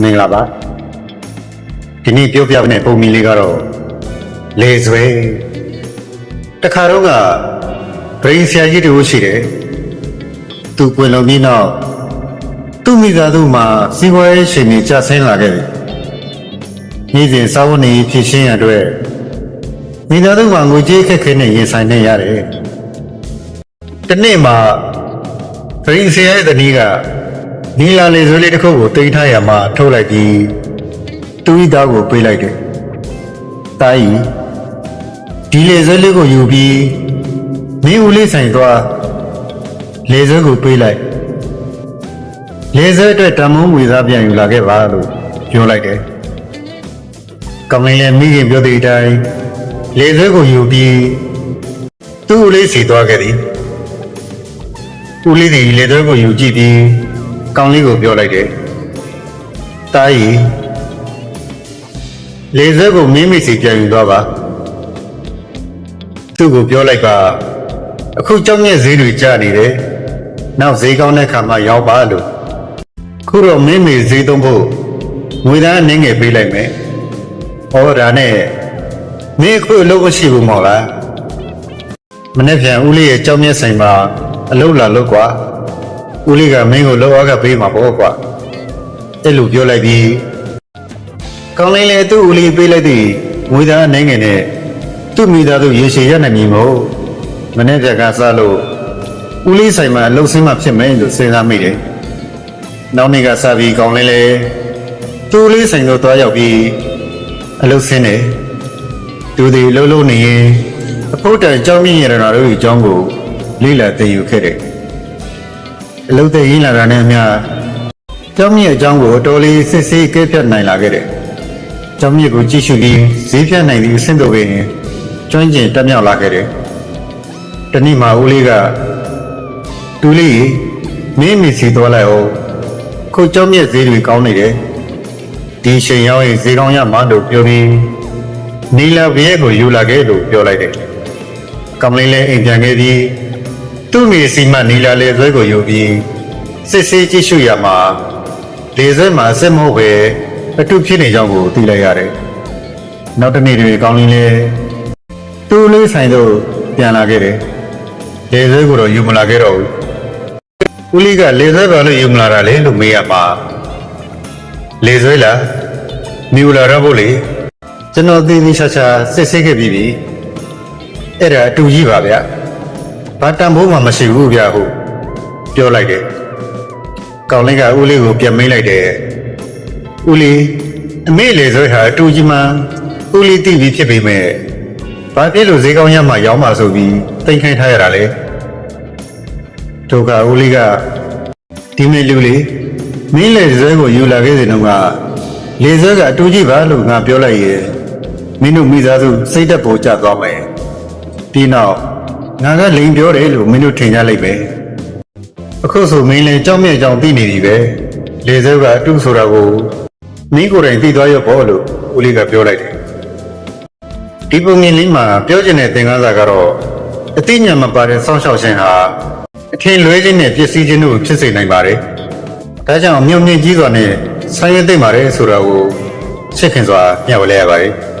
မင်္ဂလာပါဒီနေ့ပြောပြမယ့်ပုံမီလေးကတော့လေဆွဲတခါတော့ကဗရိန်ဆရာကြီးတို့ရှိတယ်သူပွင့်လုံးပြီးနောက်သူ့မိသားစုမှာစီးပွားရေးရှင်တွေကျဆင်းလာခဲ့တယ်နေ့စဉ်စာဝန်နေဖြစ်ရှင်းရအတွက်မိသားစုမှာငွေကြေးအခက်အခဲနဲ့ရင်ဆိုင်နေရတယ်တနေ့မှာဗရိန်ဆရာရဲ့တနည်းက နီလာလေဆွေးလေးတစ်ခုကိုတိတ်ထားရမှာထုတ်လိုက်ပြီးတူဤသားကိုပေးလိုက်တယ်။တာကြီးဒီလေဆွေးလေးကိုယူပြီးမင်းဦးလေးဆိုင်သွားလေဆွေးကိုပေးလိုက်။လေဆွေးအတွက်တမုံဝေသားပြန်ယူလာခဲ့ပါလို့ပြောလိုက်တယ်။ကောင်းလေးလည်းမိခင်ပြောတဲ့အတိုင်းလေဆွေးကိုယူပြီးသူ့ဦးလေးစီသွားခဲ့သည်။ဦးလေးဒီလေဆွေးကိုယူကြည့်ပြီး ကောင်းလေးကိုပြောလိုက်တယ်။တားကြီးလေစက်ကိုမင်းမိစီပြန်ယူသွားပါ။သူ့ကိုပြောလိုက်ပါအခုကြောက်မြက်ဈေးတွေကျနေတယ်။နောက်ဈေးကောင်းတဲ့ခါမှရောက်ပါလို့ခုတော့မင်းမိဈေးသုံးဖို့ငွေသားအနေငယ်ပေးလိုက်မယ်။ဟောဒါနဲ့မင်းအခုအလုပ်မရှိဘူးမော်လား။မနေ့ပြန်ဦးလေးရဲ့ကြောက်မြက်ဆိုင်မှာအလုပ်လာလုပ်ကွာ။ ဦးလေးကမင်းကိုလောအားကပေးမှာပေါ့ကွာအဲ့လိုပြောလိုက်ပြီးကောင်းလေးလေသူ့ဦးလေးပေးလိုက်သည့်ငွေသားနိုင်ငယ်နဲ့သူ့မိသားစုရေရှည်ရနိုင်မည်မို့မနေ့ကကစားလို့ဦးလေးဆိုင်မှာအလုပ်ဆင်းမှဖြစ်မယ်လို့စဉ်းစားမိတယ်နောက်နေ့ကစားပြီးကောင်းလေးလေသူ့ဦးလေးဆိုင်ကိုသွားရောက်ပြီးအလုပ်ဆင်းတယ်သူဒီလှုပ်လှုပ်နေရင်အဖို့တန်အကြောင်းမြင့်ရတနာတို့ရဲ့အကြောင်းကိုလေ့လာသိယူခဲ့တယ် အလုတ်တဲ့ရင်းလာတာနဲ့အမျှကျောင်းမြင့်အကြောင်းကိုအတော်လေးစစ်ဆေးကဲဖြတ်နိုင်လာခဲ့တယ်။ကျောင်းမြင့်ကိုကြည့်ရှုပြီးဈေးဖြတ်နိုင်သည့်အဆင့်တို့ပင်ကျွမ်းကျင်တက်မြောက်လာခဲ့တယ်။တနေ့မှဦးလေးကတူလေးမင်းမီစီသွားလိုက်အောင်ခုကျောင်းမြင့်ဈေးတွေကောင်းနေတယ်။ဒီချိန်ရောက်ရင်ဈေးကောင်းရမှလို့ပြောပြီးနီလာဘရဲကိုယူလာခဲ့လို့ပြောလိုက်တယ်။ကမလေးလည်းအိမ်ပြန်ခဲ့ပြီး သူ့မိစီမနီလာလေဆွဲကိုယူပြီးစစ်ဆေးကြည့်ရှုရမှာလေဆွဲမှာအစစ်မဟုတ်ပဲအတုဖြစ်နေကြောင်းကိုသိလိုက်ရတယ်။နောက်တစ်နေ့တွေကောင်းလင်းလေသူ့လေးဆိုင်တို့ပြန်လာခဲ့တယ်။လေဆွဲကိုတော့ယူမလာခဲ့တော့ဘူး။ဦးလေးကလေဆွဲပါလို့ယူမလာတာလေလို့မေးရမှာလေဆွဲလားမြူလာတော့ဖို့လေကျွန်တော်သေးသေးချာချာစစ်ဆေးခဲ့ပြီးပြီ။အဲ့ဒါအတူကြီးပါဗျ။ ဘာတန်ဖိုးမှမရှိဘူးဗျဟုပြောလိုက်တယ်။ကောင်လေးကဦးလေးကိုပြန်မေးလိုက်တယ်။ဦးလေးအမေလေဆိုဟာအတူကြီးမှဦးလေးတိပြီးဖြစ်ပေမဲ့ဘာဖြစ်လို့ဈေးကောင်းရမှရောင်းမှဆိုပြီးတိတ်ခိုင်းထားရတာလဲ။တို့ကဦးလေးကဒီမေလူလေးမင်းလေဇွဲကိုယူလာခဲ့တဲ့တော့ကလေဇွဲကအတူကြီးပါလို့ငါပြောလိုက်ရဲ့မင်းတို့မိသားစုစိတ်သက်ပေါ်ကျသွားမယ်။ဒီနောက် ငါကလိန်ပြောတယ်လို့မင်းတို့ထင်ကြလိုက်ပဲအခုဆိုမင်းလည်းကြောက်မြက်ကြောင်သိနေပြီပဲလေစဲကအတုဆိုတာကိုမင်းကိုယ်တိုင်သိသွားရပေါ့လို့ဦးလေးကပြောလိုက်တယ်ဒီပုံမြင်လေးမှာပြောချင်တဲ့သင်ခန်းစာကတော့အသိဉာဏ်မပါတဲ့စောင့်ရှောက်ခြင်းဟာအထင်လွဲခြင်းနဲ့ပျက်စီးခြင်းတို့ဖြစ်စေနိုင်ပါတယ်ဒါကြောင့်မြုံမြင့်ကြီးစွာနဲ့ဆိုင်ရသိမ့်ပါတယ်ဆိုတာကိုရှင်းခင်စွာမျှဝေလိုက်ရပါတယ်